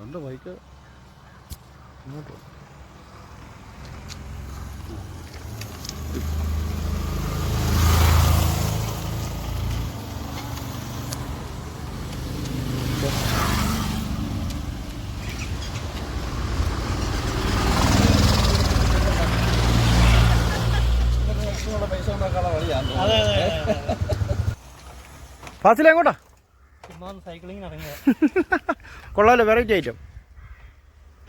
രണ്ട് ബൈക്ക്. ഇങ്ങോട്ട് ഫാസിലെ എങ്ങോട്ടാ സൈക്ലിങ്ങിന് കൊള്ളാമല്ലോ വെറൈറ്റി ഐറ്റം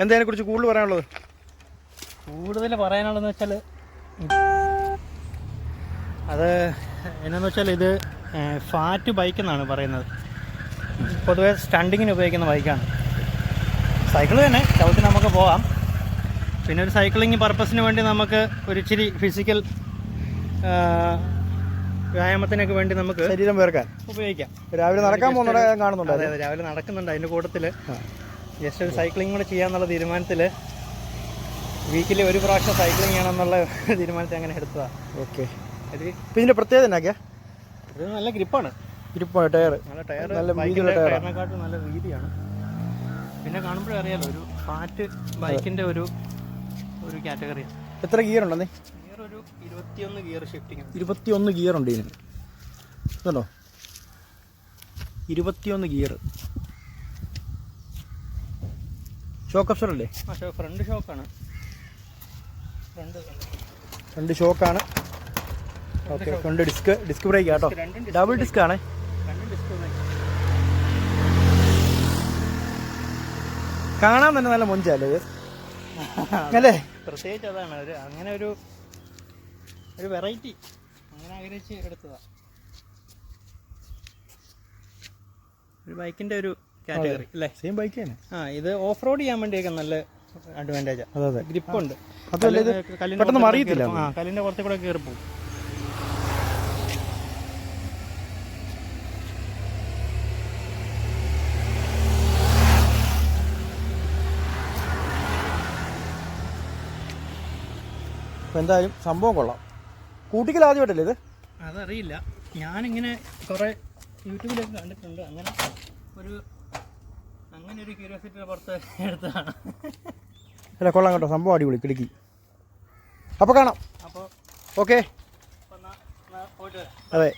എന്താ അതിനെക്കുറിച്ച് കൂടുതൽ പറയാനുള്ളത്? കൂടുതൽ പറയാനുള്ളതെന്ന് വെച്ചാൽ അത് എന്നാന്ന് വെച്ചാൽ ഇത് ഫാറ്റ് ബൈക്ക് എന്നാണ് പറയുന്നത്. പൊതുവേ സ്റ്റണ്ടിങ്ങിന് ഉപയോഗിക്കുന്ന ബൈക്കാണ് സൈക്കിൾ തന്നെ ചവിട്ടി നമുക്ക് പോകാം. പിന്നെ ഒരു സൈക്ലിംഗ് പർപ്പസിന് വേണ്ടി നമുക്ക് ഒരു ഇച്ചിരി ഫിസിക്കൽ വ്യായാമത്തിനൊക്കെ വേണ്ടി നമുക്ക് ശരീരം വേർക്കാൻ. ഉപയോഗിക്കാം. രാവിലെ നടക്കാൻ പോകുന്നുണ്ട് കാണുന്നുണ്ട് അതെ രാവിലെ നടക്കുന്നുണ്ട്. അതിന്റെ കൂട്ടത്തിൽ ജസ്റ്റ് ഒരു സൈക്ലിംഗ് കൂടെ ചെയ്യാന്നുള്ള തീരുമാനത്തിൽ വീക്കിലി ഒരു പ്രാവശ്യം സൈക്ലിംഗ് ചെയ്യണമെന്നുള്ള തീരുമാനത്തിൽ അങ്ങനെ എടുത്തതാണ് ഓക്കെ. ഇതിന്റെ ഇതിന്റെ പ്രത്യേകത എന്നാക്കിയാ ഇത് നല്ല ഗ്രിപ്പാണ്. ഗ്രിപ്പാണ് ടയർ നല്ല ടയർ നല്ല. ടയറിനെക്കാട്ടും നല്ല വീതിയാണ്. പിന്നെ കാണുമ്പോഴേ അറിയാലോ ഒരു ഫാറ്റ് ബൈക്കിന്റെ ഒരു ഒരു കാറ്റഗറിയാണ്. എത്ര ഗിയർ ഉണ്ടെന്നേ? ഒരു ഇരുപത്തിയൊന്ന് ഗിയർ ഷിഫ്റ്റിംഗ് ഇരുപത്തിയൊന്ന് ഗിയർ ഉണ്ട് ഇതിന്. അതല്ലോ ഇരുപത്തിയൊന്ന് ഗിയർ ഷോക്ക് അപ്സർ അല്ലേ? പക്ഷേ ഫ്രണ്ട് ഷോക്കാണ് ഫ്രണ്ട് രണ്ട് ഷോക്കാണ് okay front disc disc brake കേട്ടോ ഡബിൾ ഡിസ്ക് ആണേ. കാണാൻ തന്നെ നല്ല മൊഞ്ചല്ലേ അല്ലേ? പ്രത്യേകിച്ച് അതാണ്. ഒരു അങ്ങനെ ഒരു ഒരു വെറൈറ്റി അങ്ങനെ ആഗ്രഹിച്ച് എടുത്തതാ. ഒരു ബൈക്കിന്റെ ഒരു കാറ്റഗറി അല്ലേ? സെയിം ബൈക്ക് തന്നെ. ആ ഇത് ഓഫ് റോഡ് ചെയ്യാൻ വേണ്ടിയൊക്കെ നല്ല അഡ്വാന്റേജ് അതെ അതുമല്ല ഇത് പെട്ടെന്ന് അറിയത്തില്ല ആ കല്ലിന്റെ പുറത്തെ കൂടെ കയറി പോകും. എന്തായാലും സംഭവം കൊള്ളാം. കൂട്ടിക്കൽ ആദ്യമായിട്ടല്ലേ ഇത്? അതറിയില്ല. ഞാനിങ്ങനെ കുറേ യൂട്യൂബിലൊക്കെ കണ്ടിട്ടുണ്ട്. അങ്ങനെ ഒരു അങ്ങനെ ഒരു ക്യൂരിയോസിറ്റിയുടെ പുറത്ത് എടുത്തതാണ്. അല്ല കൊള്ളാം കേട്ടോ. സംഭവം അടിപൊളി. കിടക്കി. അപ്പോൾ കാണാം. അപ്പോൾ ഓക്കെ. അതെ.